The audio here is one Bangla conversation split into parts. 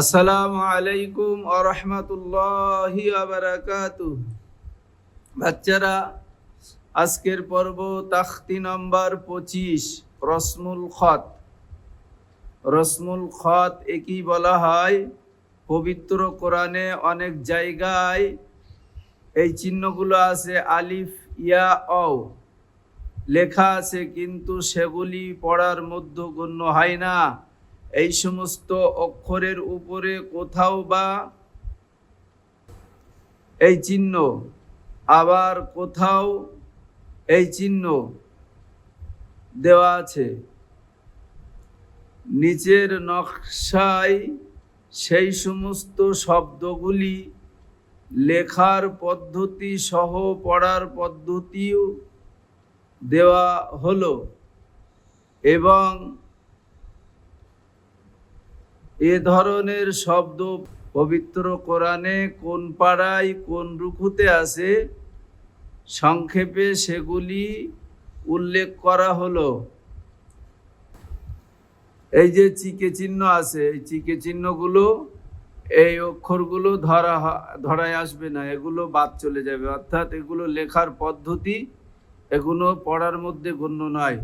আসসালামু আলাইকুম আরহামতুল্লাহি আবরাকাতু বাচ্চারা, আজকের পর্ব তাখতি নম্বর পঁচিশ, রসমুল খত। রসমুল খত একই বলা হয় পবিত্র কোরআনে অনেক জায়গায়। এই চিহ্নগুলো আছে আলিফ, ইয়া অ লেখা আছে কিন্তু সেগুলি পড়ার মধ্যে গণ্য হয় না। এই সমস্ত অক্ষরের উপরে কোথাও বা এই চিহ্ন, আবার কোথাও এই চিহ্ন দেওয়া আছে। নিচের নকশায় সেই সমস্ত শব্দগুলি লেখার পদ্ধতি সহ পড়ার পদ্ধতিও দেওয়া হলো এবং এ ধরনের শব্দ পবিত্র কোরআনে কোন পাড়ায় কোন রুখুতে আছে? সংক্ষেপে সেগুলি উল্লেখ করা হলো। এই যে চিকে চিহ্ন আছে, এই চিকে চিহ্নগুলো, এই অক্ষরগুলো ধরা ধরায় আসবে না, এগুলো বাদ চলে যাবে। অর্থাৎ এগুলো লেখার পদ্ধতি এগুলো পড়ার মধ্যে গণ্য নয়।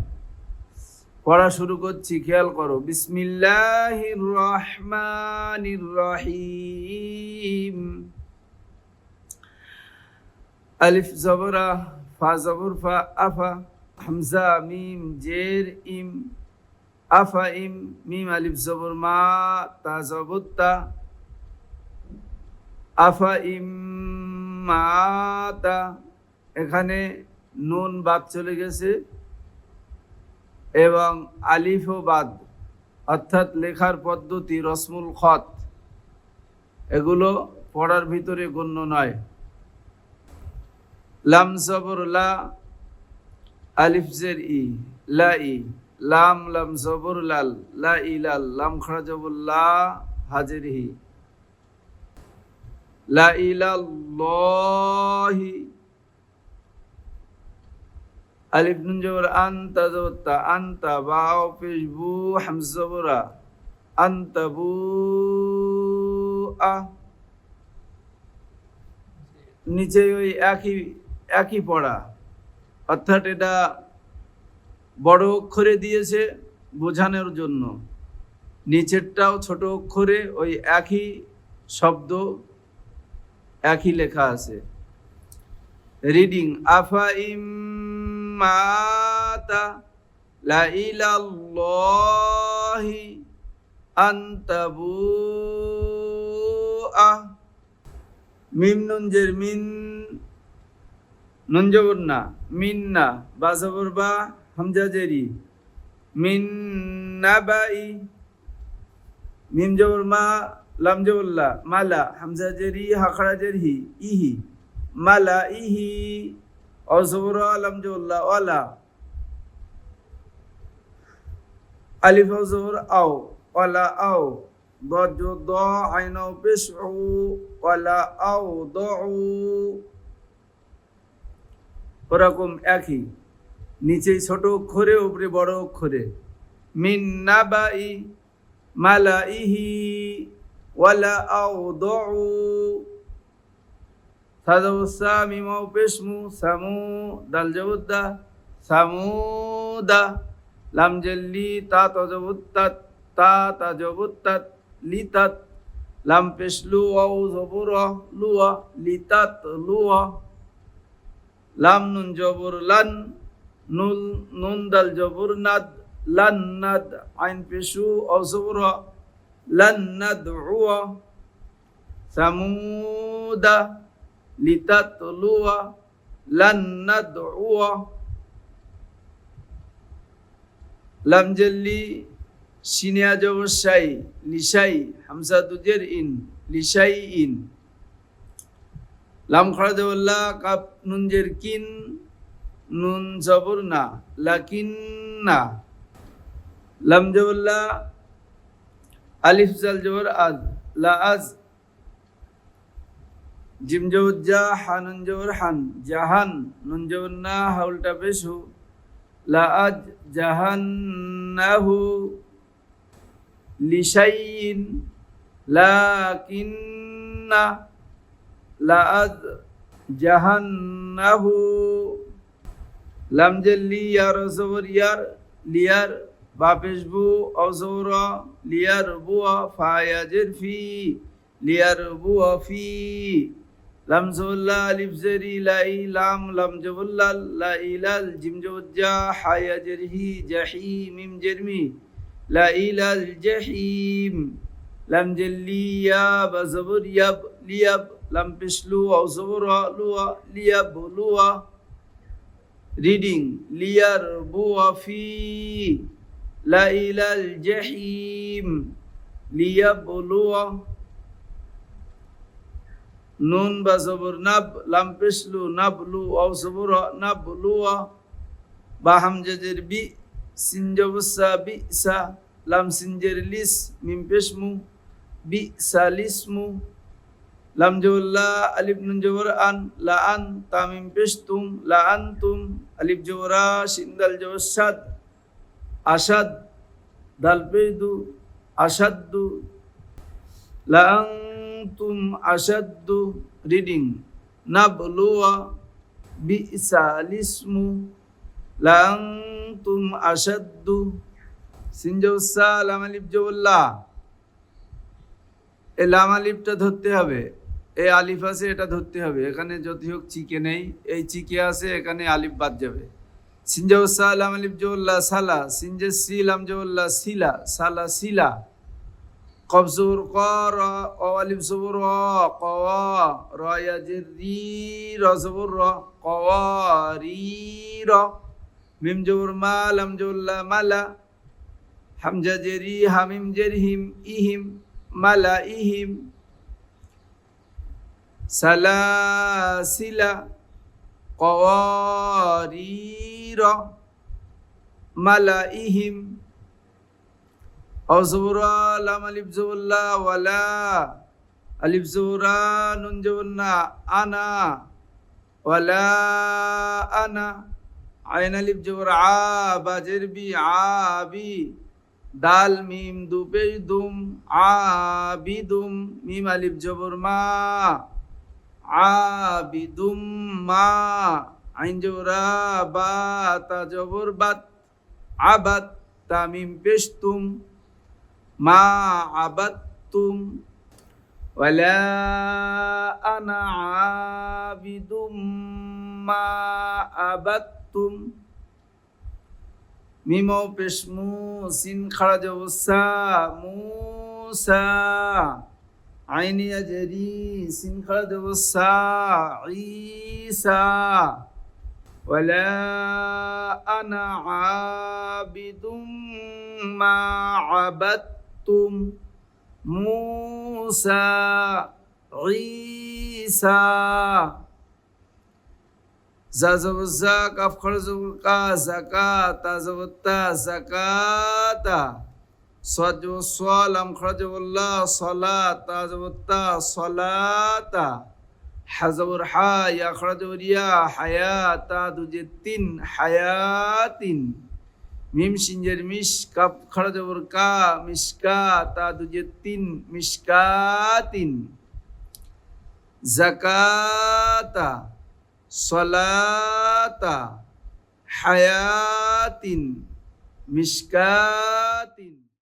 পড়া শুরু করছি, খেয়াল করো। বিসমিল্লাহির রহমানির রহিম। আলিফ, জবরা ফা, জবর, ফা, আফা, হামজা, মিম, জের, ইম, আফা, ইম, মিম, আলিফ, জবর, মা, তা, জবর, তা, আফা, ইম মাতা এখানে নুন বাদ চলে গেছে। এবং আলিফ ও বাদ, অর্থাৎ লেখার পদ্ধতি, রসমুল খত, এগুলো পড়ার ভিতরে গণ্য নয়। লাম জবর লা, আলিফ জের ই, লা ই, লাম লাম জবর লাল, লা লাল, লাম খড়া জবর লা, হাজের হি। লা ইলাল্লাহি আলিফ নুন জবর, আন্তা জবর আন্তা বাও পেশ বু হামজ আন্তা বু আ। নিচে ওই একই একই পড়া। অর্থাৎ এটা বড় অক্ষরে দিয়েছে বোঝানোর জন্য। নিচেরটাও ছোট অক্ষরে ওই একই শব্দ, একই লেখা আছে। রিডিং, আফা ইম্মাতা লা ইলাল্লাহি আনতাবু আ মিম নুন জের মিন, নুন না, মিন না, বা জবর বা হামজা জেরি। মিন নাবাই, মিম জবর মা, লাম মালা, হামজা জেরি হাকড়া জেরহি ইহি, মালা, ইহি। ওয়ালা। আও ওয়ালা আও। দ ওয়ালা আও দ ওরকম একই। নিচে ছোট অক্ষরে, উপরে বড় অক্ষরে। মিন্নাবাই নাবাই মালাইহি, ওয়ালা আও দ সাদউসা মিমাও পেশমু সামু দাল জবুদ্দা সামুদা লাম জল্লি তা তজবুত্তাত তা তাজবুত্তাত লিতাত। লাম পেশলু আউ জবুরা লুয়া, লিতাত লুয়া। লাম নুন জবর লান, নুল, নুন দাল জবর নাদ, লান নাদ আইন পেশু অজবর লান নাদ উয়া। সামুদা লিতাতলুয়া লান নাদ উয়া লাম জল্লি সিনিয়া জবর শাই লিশাই হামসা দুজের ইন লিশাই ইন। লাম খড়া জবল্লা কাপ নুন জের কিন, নুন জবর না লাকিন না লাম জবল্লা আলিফ জাল জবর আজ লা আজ। জিম জবর জা হানুন জবর হান জাহান নুন হাউলটা পেশু লা আজ জাহান্নাহু লিশাইন লাকিন্না লাআদ জাহান্নাহু লাম যে লিয়ার জবর ইয়ার লিয়ার বু অজর লিয়ার বুয়া ফায়াজের ফি লিয়ার বুয়া ফি। লাম জবল্লা আলিফ জেরি লাই লাম লাম জবল্লাল লা ইলাল জিম জবজ্জা হায়াজের হি জাহি মিম জেরমি লা ইলাল জাহিম লাম জেল্লি ইয়াব জবর ইয়াব লিয়াব লাম পেশলু অ জবর লুয়া লিয়াব লুয়া রিডিং লিয়ার বুয়া ফি লা ইলাল জাহিম লিয়াব লুয়া নুন বা জবর, নাব, লাম পেশলু নাবলু অ জবর নাবলুয়া বা হামজাজের বি সিনজবসা বি সা, লাম সিনজের লিস, মিম পেশমু, বি সালিসমু লাম জবল্লা আলিফ নুন জবর আন, লা আন তামিম পেশতুম, লা আনতুম আলিফ জবরা সিন্দাল জবর সাদ, আসাদ, দাল পেদু লা আনতুম আসাদ্দু রিডিং নাবলুয়া বি সালিসমু লা আনতুম আসাদ্দু সিনজবসা লাম আলিফ জবল্লা এই লাম আলিফটা ধরতে হবে। এই আলিফ আছে, এটা ধরতে হবে। এখানে যদি হোক চিকে নেই, এই চিকে আছে, এখানে আলিফ বাদ যাবে। সিনজাউসা লাম আলিফ জৌল্লা সালা সিনজে সিলাম জৌল্লা সিলা সালা সিলা কবজুর ক র অলিম সবুর র ক র ইয়াজির রি র সবুর র ক রি, র। মিম জবুর মা, লাম জুল্লা মালা হামজা জেরি হামিম জেরহিম, ইহিম মালা ইহিম। সালাসিলা কওয়ারির মালা ইহিম। অজবুরা লাম আলিফ জবুল্লা ওয়ালা আলিফ জবুরা আনা, ওয়ালা আনা, আইন আলিফ আ, বাজের বি আবি দাল, মিম দুপে দুম আবিদুম মিম আলিফ মা আবিদুম মা, আইন জবরা বা, তা জবর বাত আবাত তামিম পেশতুম ما عبدتم ولا أنا عابد ما عبدتم. ميمو وبش موسين خرج وسا موسى. عيني أجري سين خرج وسا عيسى. ولا أنا عابد ما عبدتم. তুম মুসা, ঈসা। জাজবজা কাফ খরজবকা জাকাতা জবতা জাকাতা সজব সলাম খরজবুল্লাহ সলাতা জবতা সলাতা। হাজবুর হা ইয়া খরজবরিয়া হায়াতা দুজে তিন হায়াতিন। মিম সিঞ্জের মিশ কাপ খরজবুর কা মিসকা তা দুজে তিন মিশকাতিন জাকাতা সলাতা হায়াতিন মিসকাতিন